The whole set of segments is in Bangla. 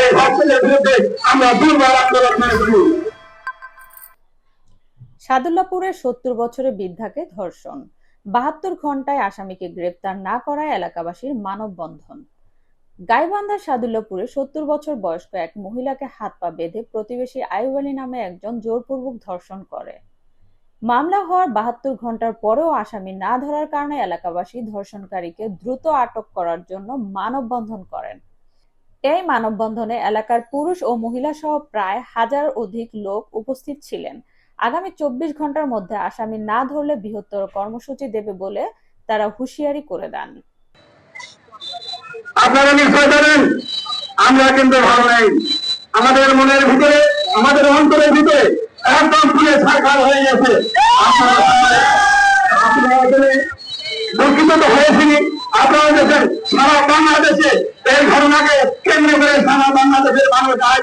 এই ধর্ষণের বিরুদ্ধে আমরা দুর্বার আন্দোলন করে করি সাদুল্লাপুরে সত্তর বছরের বৃদ্ধাকে ধর্ষণ। বাহাত্তর ঘন্টায় আসামিকে গ্রেপ্তার না করায় এলাকাবাসীর মানববন্ধন। গাইবান্ধার সাদুল্লাপুরে সত্তর বছর বয়স্ক এক মহিলাকে হাত পা বেঁধে প্রতিবেশী আলী নামে একজন জোরপূর্বক ধর্ষণ করে। মামলা হওয়ার বাহাত্তর ঘণ্টার পরেও আসামি না ধরার কারণে এলাকাবাসী ধর্ষণকারীকে দ্রুত আটক করার জন্য মানববন্ধন করেন। এই মানববন্ধনে এলাকার পুরুষ ও মহিলা সহ প্রায় হাজার অধিক লোক উপস্থিত ছিলেন। আগামী চব্বিশ ঘণ্টার মধ্যে আসামি না ধরলে বৃহত্তর কর্মসূচি দেবে বলে তারা হুঁশিয়ারি করে দেন। আপনারা নিশ্চয় জানেন, আমরা কিন্তু ভালো নাই। আমাদের মনের ভিতরে, আমাদের অন্তরের ভিতরে একদম সারখার হয়ে গেছে। দুঃখিত তো আপনারা দেখেন, সারা বাংলাদেশে এই ঘটনাকে কেন্দ্র করে সারা বাংলাদেশের মানুষ আজ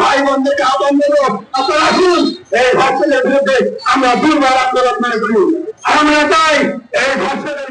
ভাই বোনদেরকে আহ্বান দেবো আপনারা আসুন। এই ধর্ষণের বিরুদ্ধে আমরা দুর্বার আন্দোলন মনে করি। আমরা তাই এই ভাষণের